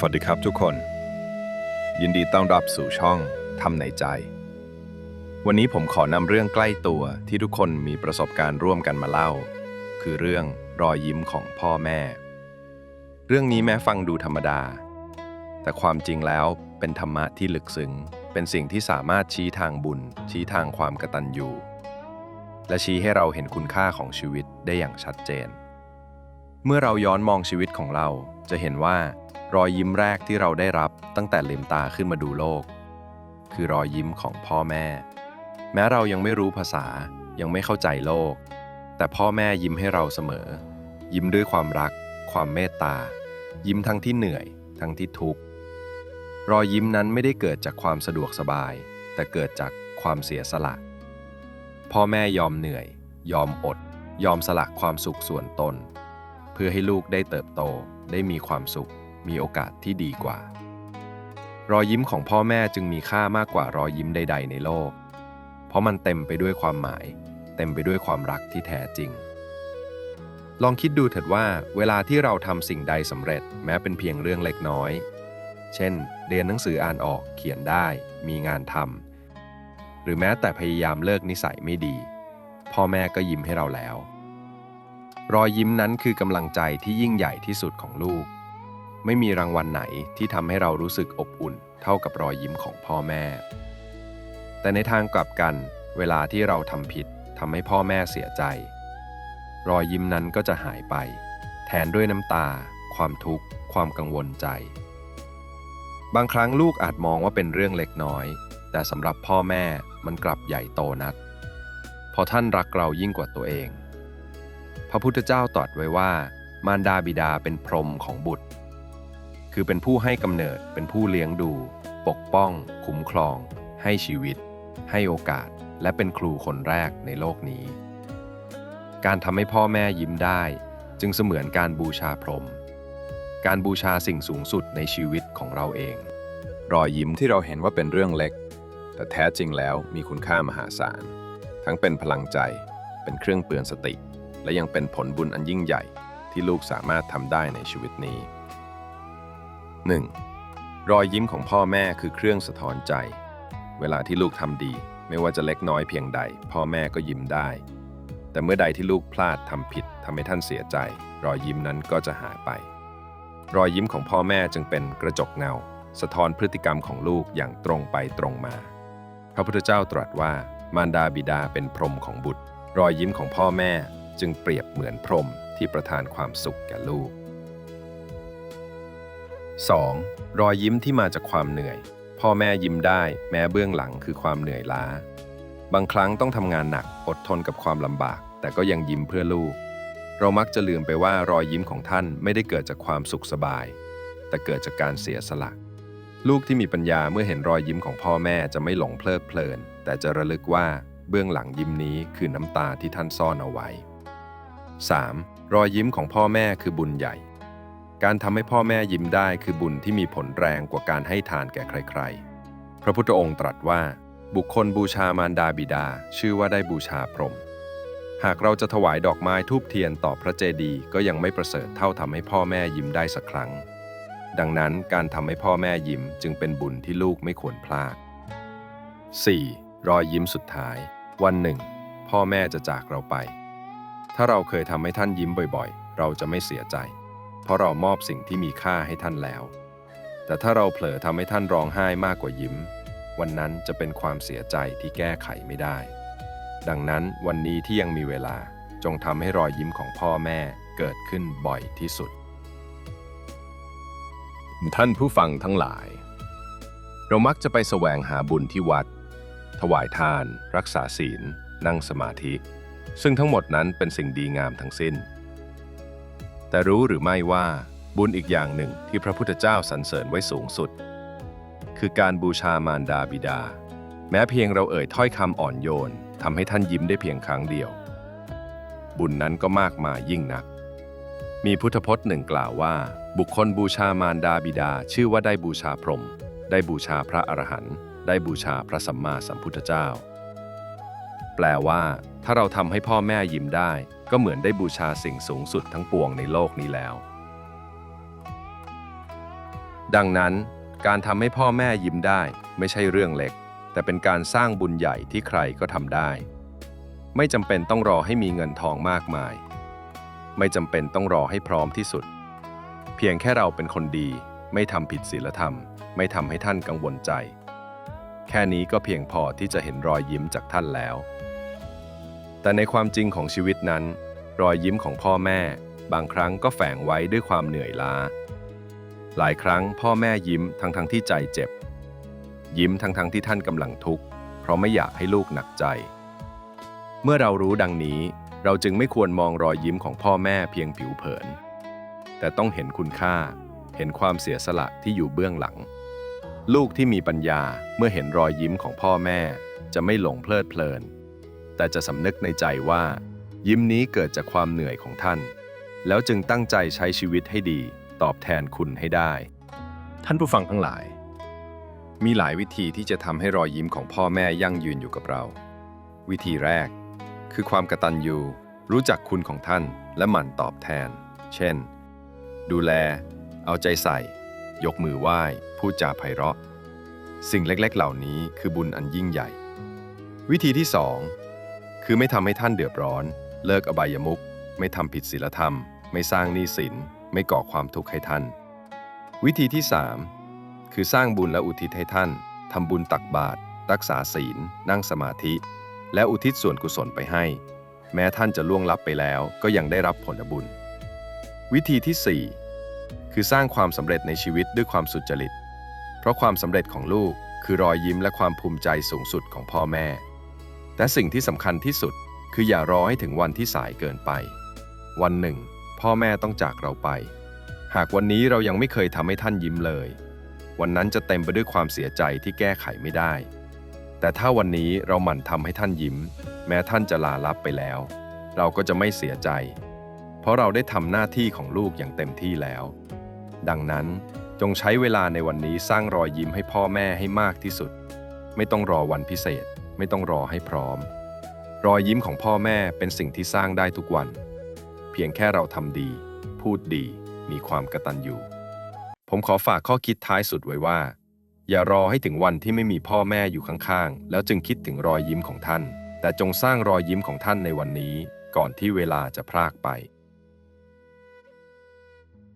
สวัสดีครับทุกคน ยินดีต้อนรับสู่ช่องทำในใจ วันนี้ผมขอนำเรื่องใกล้ตัวที่ทุกคนมีประสบการณ์ร่วมกันมาเล่า คือเรื่องรอยยิ้มของพ่อแม่ เรื่องนี้แม้ฟังดูธรรมดา แต่ความจริงแล้วเป็นธรรมะที่ลึกซึ้งเป็นสิ่งที่สามารถชี้ทางบุญ ชี้ทางความกตัญญูและชี้ให้เราเห็นคุณค่าของชีวิตได้อย่างชัดเจน เมื่อเราย้อนมองชีวิตของเราจะเห็นว่ารอยยิ้มแรกที่เราได้รับตั้งแต่ลืมตาขึ้นมาดูโลก คือรอยยิ้มของพ่อแม่ แม้เรายังไม่รู้ภาษายังไม่เข้าใจโลก แต่พ่อแม่ยิ้มให้เราเสมอ ยิ้มด้วยความรัก ความเมตตา ยิ้มทั้งที่เหนื่อย ทั้งที่ทุกข์รอยยิ้มนั้นไม่ได้เกิดจากความสะดวกสบาย แต่เกิดจากความเสียสละ พ่อแม่ยอมเหนื่อย ยอมอด ยอมสละความสุขส่วนตน พื่อให้ลูกได้เติบโต ได้มีความสุข มีโอกาสที่ดีกว่า รอยยิ้มของพ่อแม่จึงมีค่ามากกว่ารอยยิ้มใด ๆ ในโลก เพราะมันเต็มไปด้วยความหมาย เต็มไปด้วยความรักที่แท้จริง ลองคิดดูเถิดว่า เวลาที่เราทำสิ่งใดสำเร็จแม้เป็นเพียงเรื่องเล็กน้อย เช่น เรียนหนังสืออ่านออกเขียนได้ มีงานทำหรือแม้แต่พยายามเลิกนิสัยไม่ดี พ่อแม่ก็ยิ้มให้เราแล้ว รอยยิ้มนั้นคือกำลังใจที่ยิ่งใหญ่ที่สุดของลูก ไม่มีรางวัลไหนที่ทำให้เรารู้สึกอบอุ่น เท่ากับรอยยิ้มของพ่อแม่ แต่ในทางกลับกัน เวลาที่เราทำผิดทำให้พ่อแม่เสียใจ รอยยิ้มนั้นก็จะหายไป แทนด้วยน้ำตา ความทุกข์ ความกังวลใจ บางครั้งลูกอาจมองว่าเป็นเรื่องเล็กน้อย แต่สำหรับพ่อแม่มันกลับใหญ่โตนักเพราะท่านรักเรายิ่งกว่าตัวเอง พระพุทธเจ้าตรัสไว้ว่า มารดาบิดาเป็นพรหมของบุตร คือเป็นผู้ให้กำเนิดเป็นผู้เลี้ยงดู ปกป้อง คุ้มครอง ให้ชีวิต ให้โอกาส และเป็นครูคนแรกในโลกนี้ การทำให้พ่อแม่ยิ้มได้ จึงเสมือนการบูชาพรหมการบูชาสิ่งสูงสุดในชีวิตของเราเอง รอยยิ้มที่เราเห็นว่าเป็นเรื่องเล็ก แต่แท้จริงแล้วมีคุณค่ามหาศาล ทั้งเป็นพลังใจ เป็นเครื่องเตือนสติ และยังเป็นผลบุญอันยิ่งใหญ่ที่ลูกสามารถทำได้ในชีวิตนี้ 1. รอยยิ้มของพ่อแม่คือเครื่องสะท้อนใจ เวลาที่ลูกทำดี ไม่ว่าจะเล็กน้อยเพียงใด พ่อแม่ก็ยิ้มได้ แต่เมื่อใดที่ลูกพลาดทำผิดทำให้ท่านเสียใจ รอยยิ้มนั้นก็จะหายไป รอยยิ้มของพ่อแม่จึงเป็นกระจกเงา สะท้อนพฤติกรรมของลูกอย่างตรงไปตรงมา พระพุทธเจ้าตรัสว่า มารดาบิดาเป็นพรหมของบุตร รอยยิ้มของพ่อแม่ จึงเปรียบเหมือนพรมที่ประทานความสุขแก่ลูก 2. รอยยิ้มที่มาจากความเหนื่อย พ่อแม่ยิ้มได้แม้เบื้องหลังคือความเหนื่อยล้า บางครั้งต้องทำงานหนักอดทนกับความลำบาก แต่ก็ยังยิ้มเพื่อลูก เรามักจะลืมไปว่ารอยยิ้มของท่านไม่ได้เกิดจากความสุขสบาย แต่เกิดจากการเสียสละ ลูกที่มีปัญญาเมื่อเห็นรอยยิ้มของพ่อแม่จะไม่หลงเพลิดเพลิน แต่จะระลึกว่าเบื้องหลังยิ้มนี้คือน้ำตาที่ท่านซ่อนเอาไว้ 3. รอยยิ้มของพ่อแม่คือบุญใหญ่ การทำให้พ่อแม่ยิ้มได้คือบุญที่มีผลแรงกว่าการให้ทานแก่ใคร ๆ พระพุทธองค์ตรัสว่า บุคคลบูชามารดาบิดา ชื่อว่าได้บูชาพรหมหากเราจะถวายดอกไม้ทูบเทียนต่อพระเจดีย์ก็ยังไม่ประเสริฐเท่าทำให้พ่อแม่ยิ้มได้สักครั้ง ดังนั้นการทำให้พ่อแม่ยิ้มจึงเป็นบุญที่ลูกไม่ควรพลาด 4. รอยยิ้มสุดท้าย วันหนึ่ง พ่อแม่จะจากเราไป ถ้าเราเคยทำให้ท่านยิ้มบ่อยๆ เราจะไม่เสียใจ เพราะเรามอบสิ่งที่มีค่าให้ท่านแล้ว แต่ถ้าเราเผลอทำให้ท่านร้องไห้มากกว่ายิ้ม วันนั้นจะเป็นความเสียใจที่แก้ไขไม่ได้ ดังนั้นวันนี้ที่ยังมีเวลาจงทำให้รอยยิ้มของพ่อแม่เกิดขึ้นบ่อยที่สุด ท่านผู้ฟังทั้งหลาย เรามักจะไปแสวงหาบุญที่วัด ถวายทาน รักษาศีล นั่งสมาธิ ซึ่งทั้งหมดนั้นเป็นสิ่งดีงามทั้งสิ้น แต่รู้หรือไม่ว่าบุญอีกอย่างหนึ่งที่พระพุทธเจ้าสรรเสริญไว้สูงสุด คือการบูชามารดาบิดา แม้เพียงเราเอ่ยถ้อยคำอ่อนโยนทำให้ท่านยิ้มได้เพียงครั้งเดียว บุญนั้นก็มากมายยิ่งนัก มีพุทธพจน์หนึ่งกล่าวว่า บุคคลบูชามารดาบิดา ชื่อว่าได้บูชาพรหมได้บูชาพระอรหันต์ได้บูชาพระสัมมาสัมพุทธเจ้า แปลว่า ถ้าเราทำให้พ่อแม่ยิ้มได้ ก็เหมือนได้บูชาสิ่งสูงสุดทั้งปวงในโลกนี้แล้ว ดังนั้น การทำให้พ่อแม่ยิ้มได้ ไม่ใช่เรื่องเล็ก แต่เป็นการสร้างบุญใหญ่ที่ใครก็ทำได้ ไม่จำเป็นต้องรอให้มีเงินทองมากมาย ไม่จำเป็นต้องรอให้พร้อมที่สุด เพียงแค่เราเป็นคนดี ไม่ทำผิดศีลธรรม ไม่ทำให้ท่านกังวลใจแค่นี้ก็เพียงพอที่จะเห็นรอยยิ้มจากท่านแล้ว แต่ในความจริงของชีวิตนั้น รอยยิ้มของพ่อแม่ บางครั้งก็แฝงไว้ด้วยความเหนื่อยล้า หลายครั้งพ่อแม่ยิ้มทั้งทั้งที่ใจเจ็บ ยิ้มทั้งทั้งที่ท่านกำลังทุกข์ เพราะไม่อยากให้ลูกหนักใจ เมื่อเรารู้ดังนี้ เราจึงไม่ควรมองรอยยิ้มของพ่อแม่เพียงผิวเผิน แต่ต้องเห็นคุณค่า เห็นความเสียสละที่อยู่เบื้องหลัง ลูกที่มีปัญญาเมื่อเห็นรอยยิ้มของพ่อแม่ จะไม่หลงเพลิดเพลิน แต่จะสำนึกในใจว่า ยิ้มนี้เกิดจากความเหนื่อยของท่าน แล้วจึงตั้งใจใช้ชีวิตให้ดี ตอบแทนคุณให้ได้ ท่านผู้ฟังทั้งหลาย มีหลายวิธีที่จะทำให้รอยยิ้มของพ่อแม่ยั่งยืนอยู่กับเรา วิธีแรก คือความกตัญญูรู้จักคุณของท่านและหมั่นตอบแทน เช่น ดูแล เอาใจใส่ ยกมือไหว้ พูดจาไพเราะ สิ่งเล็กๆ เหล่านี้คือบุญอันยิ่งใหญ่ วิธีที่สอง คือไม่ทำให้ท่านเดือดร้อน เลิกอบายมุขไม่ทำผิดศีลธรรม ไม่สร้างหนี้สิน ไม่ก่อความทุกข์ให้ท่าน วิธีที่สามคือสร้างบุญและอุทิศให้ท่านทำบุญตักบาตรรักษาศีล นั่งสมาธิ และอุทิศส่วนกุศลไปให้ แม้ท่านจะล่วงลับไปแล้วก็ยังได้รับผลบุญ วิธีที่ 4 คือสร้างความสำเร็จในชีวิตด้วยความสุจริต เพราะความสำเร็จของลูกคือรอยยิ้มและความภูมิใจสูงสุดของพ่อแม่ แต่สิ่งที่สำคัญที่สุดคืออย่ารอให้ถึงวันที่สายเกินไป วันหนึ่ง พ่อแม่ต้องจากเราไป หากวันนี้เรายังไม่เคยทำให้ท่านยิ้มเลย วันนั้นจะเต็มไปด้วยความเสียใจที่แก้ไขไม่ได้ แต่ถ้าวันนี้เราหมั่นทำให้ท่านยิ้ม แม้ท่านจะลาลับไปแล้ว เราก็จะไม่เสียใจ เพราะเราได้ทำหน้าที่ของลูกอย่างเต็มที่แล้ว ดังนั้นจงใช้เวลาในวันนี้สร้างรอยยิ้มให้พ่อแม่ให้มากที่สุด ไม่ต้องรอวันพิเศษ ไม่ต้องรอให้พร้อม รอยยิ้มของพ่อแม่เป็นสิ่งที่สร้างได้ทุกวัน เพียงแค่เราทำดี พูดดี มีความกระตัญญูผมขอฝากข้อคิดท้ายสุดไว้ว่า อย่ารอให้ถึงวันที่ไม่มีพ่อแม่อยู่ข้างๆ แล้วจึงคิดถึงรอยยิ้มของท่าน แต่จงสร้างรอยยิ้มของท่านในวันนี้ ก่อนที่เวลาจะพรากไป